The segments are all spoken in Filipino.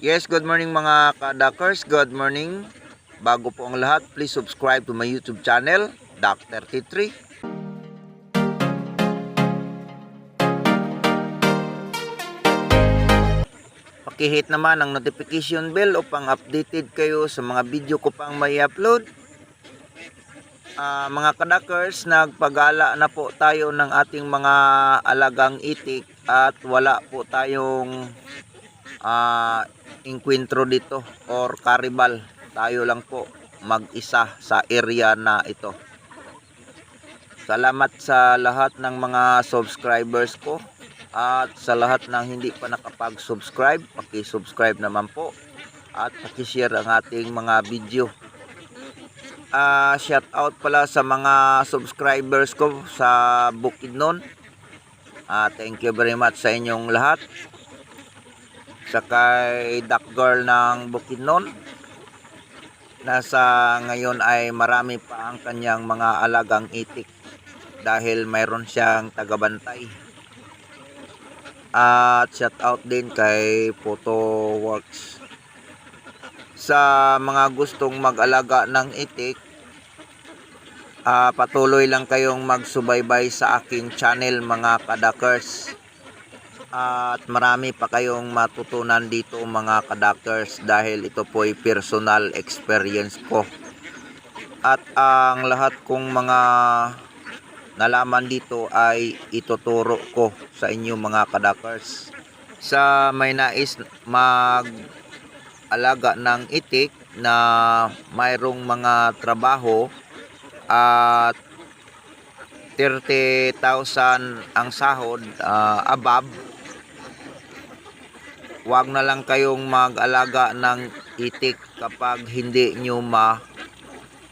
Yes, good morning mga kadakers. Good morning. Bago po ang lahat, please subscribe to my YouTube channel, Dr. T3. Pakihit naman ang notification bell upang updated kayo sa mga video ko pang may upload. Ah, mga kadakers, nagpagala na po tayo ng ating mga alagang itik at wala po tayong ah inkwentro dito or karibal. Tayo lang po mag-isa sa area na ito. Salamat sa lahat ng mga subscribers ko at sa lahat ng hindi pa nakapag-subscribe, paki-subscribe naman po at paki-share ang ating mga video. Ah, shout out pala sa mga subscribers ko sa Bukidnon. Ah, thank you very much sa inyong lahat sa kay Duck Girl ng Bukidnon. Nasa ngayon ay marami pa ang kanyang mga alagang itik dahil mayroon siyang tagabantay. At shout out din kay Photo Works. Sa mga gustong mag-alaga ng itik, ah, patuloy lang kayong magsubaybay sa aking channel mga kadakers at marami pa kayong matutunan dito mga kadakers dahil ito po ay personal experience ko. At ang lahat kong mga nalaman dito ay ituturo ko sa inyo mga kadakers sa may nais mag alaga ng itik na mayroong mga trabaho at 30,000 ang sahod ah, above Huwag na lang kayong mag-alaga ng itik kapag hindi nyo ma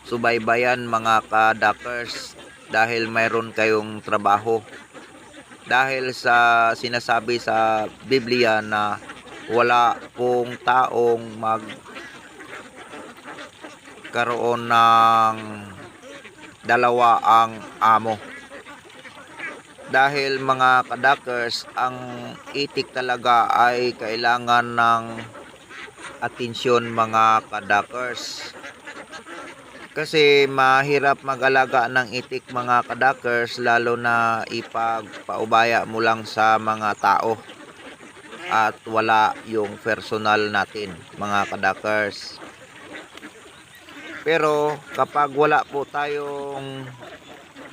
subaybayan mga kadakers dahil mayroon kayong trabaho. Dahil sa sinasabi sa Biblia na wala pong taong mag karoon ng dalawa ang amo dahil mga kadakers ang itik talaga ay kailangan ng atensyon mga kadakers kasi mahirap mag-alaga ng itik mga kadakers lalo na ipagpaubaya mo lang sa mga tao at wala yung personal natin mga kadakers pero kapag wala po tayong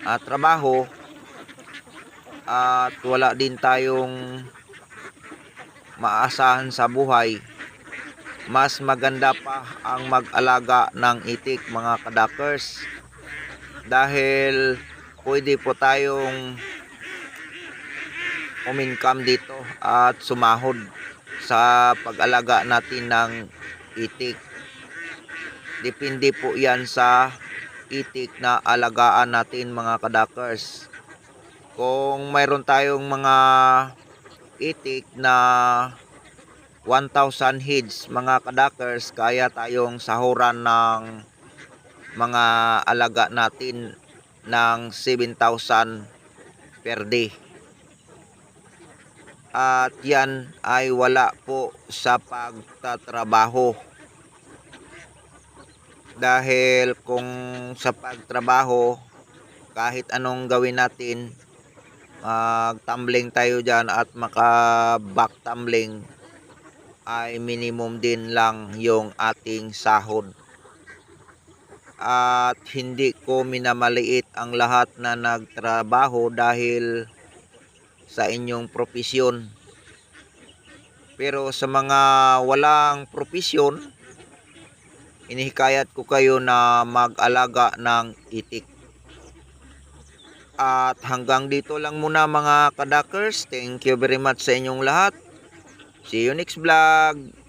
ah, trabaho at wala din tayong maasahan sa buhay. Mas maganda pa ang mag-alaga ng itik mga kadakers. Dahil pwede po tayong umincome dito at sumahod sa pag-alaga natin ng itik. Depende po yan sa itik na alagaan natin mga kadakers kung mayroon tayong mga itik na 1,000 heads mga kadakers kaya tayong sahuran ng mga alaga natin ng 7,000 per day. At yan ay wala po sa pagtatrabaho. Dahil kung sa pagtrabaho kahit anong gawin natin mag-tumbling tayo dyan at maka-back tumbling ay minimum din lang yung ating sahod. At hindi ko minamaliit ang lahat na nagtrabaho dahil sa inyong profesyon. Pero sa mga walang profesyon, inihikayat ko kayo na mag-alaga ng itik. At hanggang dito lang muna mga kadakers. Thank you very much sa inyong lahat. See you next vlog.